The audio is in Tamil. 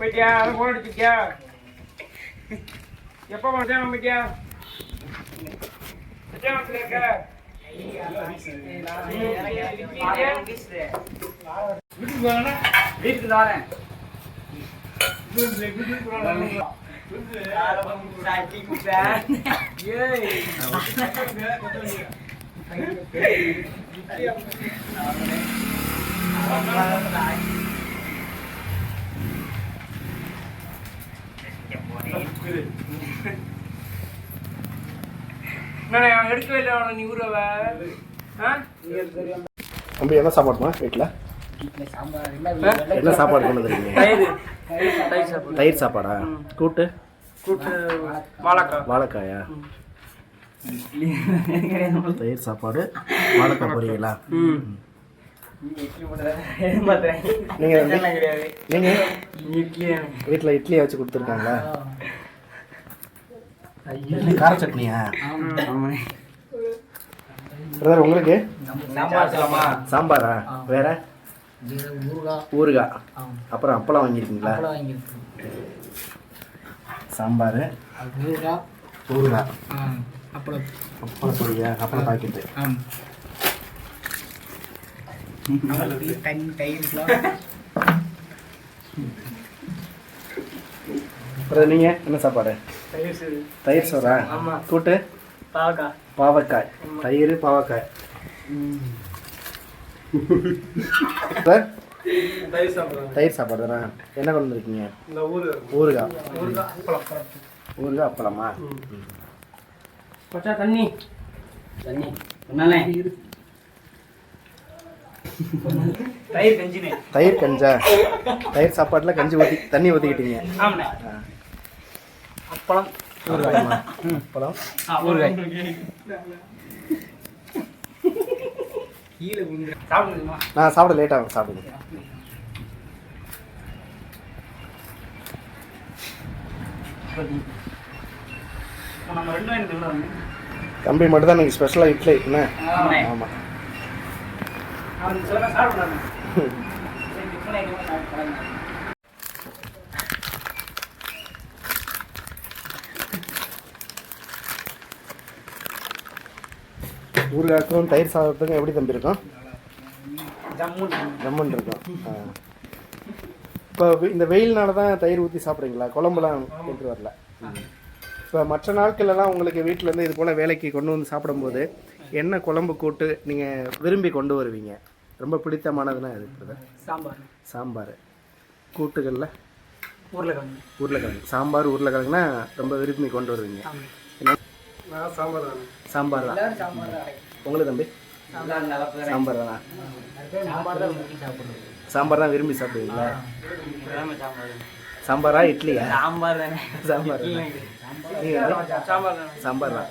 போயிட்டியா அதை போன் அடிச்சிருக்கியா எப்போ மச்சான் போயிட்டியா வீட்டுல இருக்க வீட்டுக்கு போனா வீட்டுக்கு தானே நான் எடுக்கவே இல்லை நீ ஊரவ தம்பி என்ன சாப்பாடுமா வீட்டில் என்ன சாப்பாடு கொண்டு வந்துருக்கீங்க? தயிர் சாப்பிடு? கூட்டு? கூட்டு வாழைக்காய்? வாழைக்காயா தயிர் சாப்பாடு வாழைக்காய் பொரியலா? இட்லி வீட்டில் இட்லியை வச்சு கொடுத்துருக்காங்களா? கார சட்னியா? பிரதர் உங்களுக்கு? சாம்பார் வேற? ஊறுகாய். ஊறுகாய் அப்புறம் அப்பளம் வாங்கியிருக்கீங்களா? சாம்பார். ஊறுகாய். ஊறுகாய். அப்பளம். அப்பளம் பொரியா அப்பளம் பாக்கெட்டு. அப்புறம் நீங்கள் என்ன சாப்பாடு? தயிர் சோறு. தயிர் சோறா? ஆமா. கூட்டு? பாவக்காய். பாவக்காய். தயிர் பாவக்காய். சார்? தயிர் சாப்பாடு தானே என்ன கொண்டு வந்திருக்கீங்க? இந்த ஊரு ஊறுகாய். ஊறுகாய் அப்பளம். மச்சா தண்ணி. தண்ணி. தயிர் கஞ்சினே தயிர் கஞ்சா? தயிர் சாப்பாட்டில் கஞ்சி ஊற்றி தண்ணி ஊற்றிக்கிட்டீங்க ஆமாண்ணே. அப்பளம். அப்பளம். ஊறுகாய். கீழே விழுந்து. சாப்பிடுமா நான் சாப்பிட லேட் ஆகும் சாப்பிடுங்க. தம்பி மட்டும் தான் ஸ்பெஷலாக இட்லி. என்ன. ஆமாம் அவன் சில பேர் சாப்பிடுறாங்க ஊறுகாய்க்கும் தயிர் சாதத்துக்கும் எப்படி தம்பி இருக்கும். ஜம்முன் இருக்கும். இப்போ இந்த வெயில்னால தான் தயிர் ஊற்றி சாப்பிட்றீங்களா? குழம்புலாம் கொண்டு வரல. இப்போ மற்ற நாட்களெல்லாம் உங்களுக்கு வீட்டிலேருந்து இது போல் வேலைக்கு கொண்டு வந்து சாப்பிடும்போது என்ன குழம்பு கூட்டு நீங்கள் விரும்பி கொண்டு வருவீங்க? ரொம்ப பிடித்தமானதுன்னா பிரதர் சாம்பார். சாம்பார். கூட்டுகளில்? உருளைக்கிழங்கு. உருளைக்கிழங்கு. சாம்பார் உருளைக்கிழங்குனா ரொம்ப விரும்பி கொண்டு வருவீங்க. நான் சாம்பார் தானே. சாம்பார் தான். எல்லாரும் சாம்பார் தான். உங்களுக்கு தம்பி? சாம்பார் தானா? சாம்பார் தான் சாப்பிடுறது. சாம்பார் தான் விரும்பி சாப்பிடுவீங்களா? சாம்பார் சாம்பாரா இட்லியா? சாம்பார் தானே. சாம்பார் சாம்பார் தானே. சாம்பார் தான்.